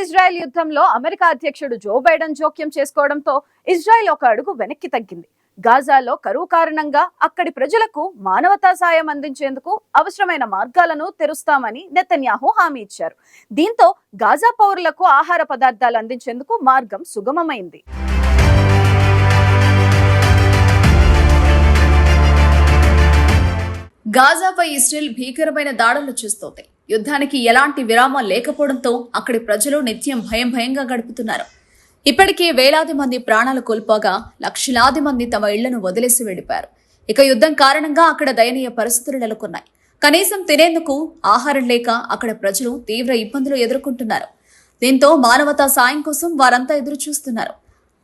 Israel యుద్ధంలో America అధ్యక్షుడు Joe Biden జోక్యం చేసుకోవడంతో ఇజ్రాయెల్ ఒక అడుగు వెనక్కి తగ్గింది. గాజాలో కరువు కారణంగా అక్కడి ప్రజలకు మానవతా సాయం అందించేందుకు అవసరమైన మార్గాలను తెరుస్తామని నెతన్యాహు హామీ ఇచ్చారు. దీంతో గాజా పౌరులకు ఆహార పదార్థాలు అందించేందుకు మార్గం సుగమమైంది. గాజాపై ఇస్రాయెల్ భీకరమైన దాడులు చేస్తోంది. యుద్ధానికి ఎలాంటి విరామం లేకపోవడంతో అక్కడి ప్రజలు నిత్యం భయం భయంగా గడుపుతున్నారు. ఇప్పటికే వేలాది మంది ప్రాణాలు కోల్పోగా లక్షలాది మంది తమ ఇళ్ళను వదిలేసి వెళ్ళిపోయారు. ఇక యుద్ధం కారణంగా అక్కడ దయనీయ పరిస్థితులు నెలకొన్నాయి. కనీసం తినేందుకు ఆహారం లేక అక్కడ ప్రజలు తీవ్ర ఇబ్బందులు ఎదుర్కొంటున్నారు. దీంతో మానవతా సాయం కోసం వారంతా ఎదురు చూస్తున్నారు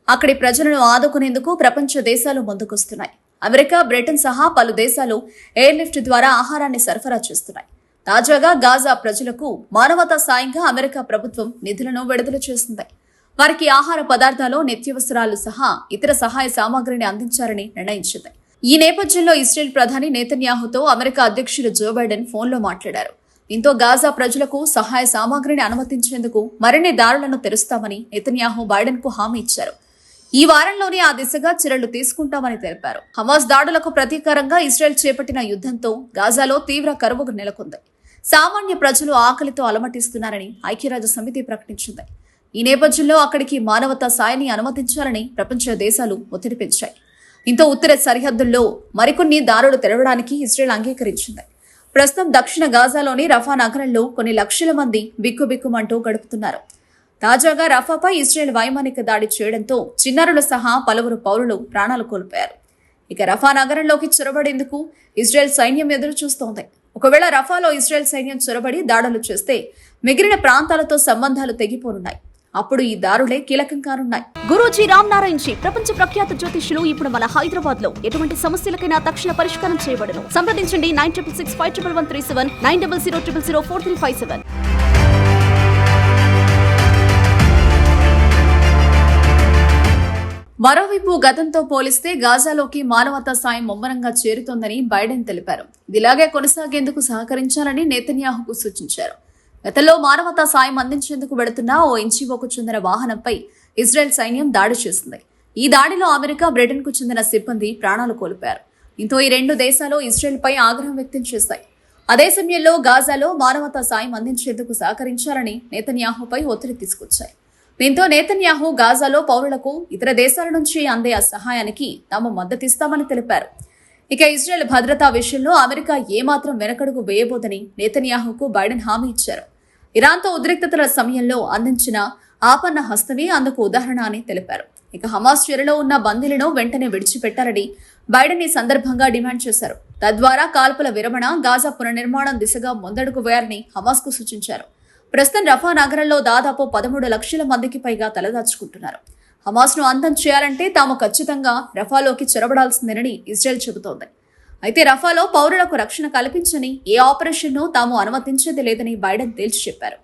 అక్కడి ప్రజలను ఆదుకునేందుకు ప్రపంచ దేశాలు ముందుకొస్తున్నాయి. అమెరికా బ్రిటన్ సహా పలు దేశాలు ఎయిర్ లిఫ్ట్ ద్వారా ఆహారాన్ని సరఫరా చేస్తున్నాయి. తాజాగా గాజా ప్రజలకు మానవతా సాయంగా అమెరికా ప్రభుత్వం నిధులను విడుదల చేస్తుంది వారికి ఆహార పదార్థాలు నిత్యవసరాలు సహా ఇతర సహాయ సామాగ్రిని అందించాలని నిర్ణయించింది. ఈ నేపథ్యంలో ఇస్రాయెల్ ప్రధాని నేతన్యాహుతో అమెరికా అధ్యక్షుడు జో బైడెన్ ఫోన్లో మాట్లాడారు. దీంతో గాజా ప్రజలకు సహాయ సామాగ్రిని అనుమతించేందుకు మరిన్ని దారులను తెరుస్తామని నెతన్యాహు బైడెన్కు హామీ ఇచ్చారు. ఈ వారంలోనే ఆ దిశగా చర్యలు తీసుకుంటామని తెలిపారు. హమాస్ దాడులకు ప్రతీకారంగా ఇస్రాయెల్ చేపట్టిన యుద్ధంతో గాజాలో తీవ్ర కరువు నెలకొంది. సామాన్య ప్రజలు ఆకలితో అలమటిస్తున్నారని ఐక్యరాజ్య సమితి ప్రకటించింది. ఈ నేపథ్యంలో అక్కడికి మానవతా సాయాన్ని అనుమతించాలని ప్రపంచ దేశాలు ఒత్తిడి పెంచాయి. దీంతో ఉత్తర సరిహద్దుల్లో మరికొన్ని దారులు తెరవడానికి ఇస్రాయెల్ అంగీకరించింది. ప్రస్తుతం దక్షిణ గాజాలోని రఫా నగరంలో కొన్ని లక్షల మంది బిక్కుబిక్కుమంటూ గడుపుతున్నారు. తాజాగా రఫాపై ఇజ్రాయెల్ వైమానిక దాడి చేయడంతో చిన్నారులు సహా పలువురు పౌరులు ప్రాణాలు కోల్పోయారు. ఇక రఫా నగరంలోకి చొరబడేందుకు ఇజ్రాయెల్ సైన్యం ఎదురు చూస్తోంది. ఒకవేళ రఫాలో ఇజ్రాయెల్ సైన్యం చొరబడి దాడులు చేస్తే మిగిలిన ప్రాంతాలతో సంబంధాలు తెగిపోనున్నాయి. అప్పుడు ఈ దారులే కీలకం కానున్నాయి గురూజీ రామ్ నారాయణ్ జీ ప్రపంచ ప్రఖ్యాత జ్యోతిష్యులు ఇప్పుడు మన హైదరాబాద్లో ఎటువంటి సమస్యలకైనా తక్షణ పరిష్కారం చేయబడను. సంప్రదించండి nine triple six five triple one three seven nine double zero triple zero four three five seven. మరోవైపు గతంతో పోలిస్తే గాజాలోకి మానవతా సాయం ముమ్మరంగా చేరుతోందని బైడెన్ తెలిపారు. ఇదిలాగే కొనసాగేందుకు సహకరించాలని నేతన్యాహుకు సూచించారు. గతంలో మానవతా సాయం అందించేందుకు వెడుతున్న ఓ ఎన్జీఓకు చెందిన వాహనంపై ఇజ్రాయెల్ సైన్యం దాడి చేసింది. ఈ దాడిలో అమెరికా బ్రిటన్కు చెందిన సిబ్బంది ప్రాణాలు కోల్పోయారు. దీంతో ఈ రెండు దేశాలు ఇజ్రాయెల్పై ఆగ్రహం వ్యక్తం చేశాయి. అదే సమయంలో గాజాలో మానవతా సాయం అందించేందుకు సహకరించాలని నేతన్యాహుపై ఒత్తిడి తీసుకొచ్చాయి. దీంతో నేతన్యాహు గాజాలో పౌరులకు ఇతర దేశాల నుంచి అందే ఆ సహాయానికి తాము మద్దతిస్తామని తెలిపారు. ఇక ఇజ్రాయెల్ భద్రతా విషయంలో అమెరికా ఏమాత్రం వెనకడుగు వేయబోదని నేతన్యాహుకు బైడెన్ హామీ ఇచ్చారు. ఇరాన్తో ఉద్రిక్తతల సమయంలో అందించిన ఆపన్న హస్తమే అందుకు ఉదాహరణ అని తెలిపారు. ఇక హమాస్ చెరలో ఉన్న బందీలను వెంటనే విడిచిపెట్టాలని బైడెన్ ఈ సందర్భంగా డిమాండ్ చేశారు. తద్వారా కాల్పుల విరమణ గాజా పునర్నిర్మాణం దిశగా ముందడుగు వేయాలని హమాస్కు సూచించారు. ప్రస్తుతం రఫా నగరంలో దాదాపు పదమూడు లక్షల మందికి పైగా తలదాచుకుంటున్నారు. హమాస్ను అంతం చేయాలంటే తాము ఖచ్చితంగా రఫాలోకి చొరబడాల్సిందేనని ఇజ్రాయెల్ చెబుతోంది. అయితే రఫాలో పౌరులకు రక్షణ కల్పించని ఏ ఆపరేషన్ను తాము అనుమతించేది లేదని బైడెన్ తేల్చి చెప్పారు.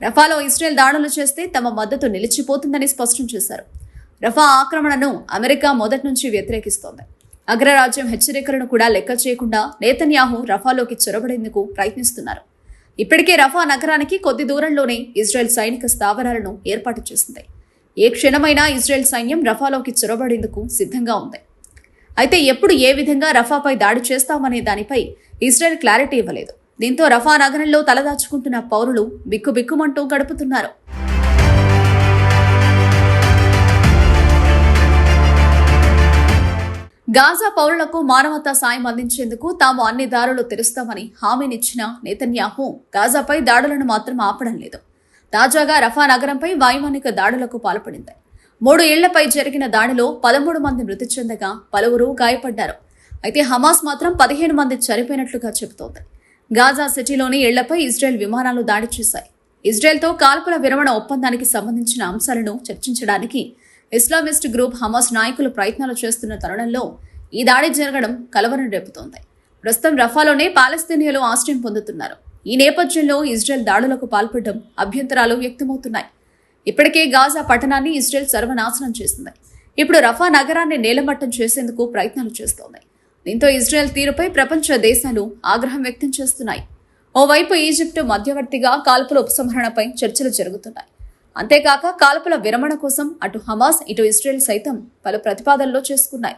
రఫాలో ఇజ్రాయెల్ దాడులు చేస్తే తమ మద్దతు నిలిచిపోతుందని స్పష్టం చేశారు. రఫా ఆక్రమణను అమెరికా మొదటి నుంచి వ్యతిరేకిస్తోంది. అగ్రరాజ్యం హెచ్చరికలను కూడా లెక్క చేయకుండా నేతన్యాహు రఫాలోకి చొరబడేందుకు ప్రయత్నిస్తున్నారు. ఇప్పటికే రఫా నగరానికి కొద్ది దూరంలోనే ఇజ్రాయెల్ సైనిక స్థావరాలను ఏర్పాటు చేసింది. ఏ క్షణమైనా ఇజ్రాయెల్ సైన్యం రఫాలోకి చొరబడేందుకు సిద్ధంగా ఉంది. అయితే ఎప్పుడు ఏ విధంగా రఫాపై దాడి చేస్తామనే దానిపై ఇజ్రాయెల్ క్లారిటీ ఇవ్వలేదు. దీంతో రఫా నగరంలో తలదాచుకుంటున్న పౌరులు బిక్కుబిక్కుమంటూ గడుపుతున్నారు. గాజా పౌరులకు మానవతా సాయం అందించేందుకు తాము అన్ని దారులు తెరుస్తామని హామీనిచ్చిన నేతన్యాహు గాజాపై దాడులను మాత్రం ఆపడం లేదు. తాజాగా రఫా నగరంపై వైమానిక దాడులకు పాల్పడింది. మూడు ఏళ్ళపై జరిగిన దాడిలో పదమూడు మంది మృతి చెందగా పలువురు గాయపడ్డారు. అయితే హమాస్ మాత్రం పదిహేను మంది చనిపోయినట్లుగా చెబుతోంది. గాజా సిటీలోని ఇళ్ళపై ఇజ్రాయెల్ విమానాలు దాడి చేశాయి. ఇజ్రాయెల్తో కాల్పుల విరమణ ఒప్పందానికి సంబంధించిన అంశాలను చర్చించడానికి ఇస్లామిస్ట్ గ్రూప్ హమాస్ నాయకులు ప్రయత్నాలు చేస్తున్న తరుణంలో ఈ దాడి జరగడం కలవరం రేపుతోంది. ప్రస్తుతం రఫాలోనే పాలస్తీనియాలు ఆశ్రయం పొందుతున్నారు. ఈ నేపథ్యంలో ఇజ్రాయెల్ దాడులకు పాల్పడడం అభ్యంతరాలు వ్యక్తమవుతున్నాయి. ఇప్పటికే గాజా పట్టణాన్ని ఇజ్రాయెల్ సర్వనాశనం చేసింది. ఇప్పుడు రఫా నగరాన్ని నేలమట్టం చేసేందుకు ప్రయత్నాలు చేస్తోంది. దీంతో ఇజ్రాయెల్ తీరుపై ప్రపంచ దేశాలు ఆగ్రహం వ్యక్తం చేస్తున్నాయి. ఓవైపు ఈజిప్టు మధ్యవర్తిగా కాల్పుల ఉపసంహరణపై చర్చలు జరుగుతున్నాయి. అంతేకాక కాల్పుల విరమణ కోసం అటు హమాస్ ఇటు ఇజ్రాయెల్ సైతం పలు ప్రతిపాదనలు చేసుకున్నాయి.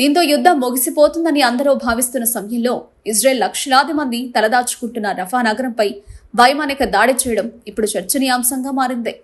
దీంతో యుద్ధం ముగిసిపోతుందని అందరూ భావిస్తున్న సమయంలో ఇజ్రాయెల్ లక్షలాది మంది తలదాచుకుంటున్న రఫా నగరంపై వైమానిక దాడి చేయడం ఇప్పుడు చర్చనీయాంశంగా మారింది.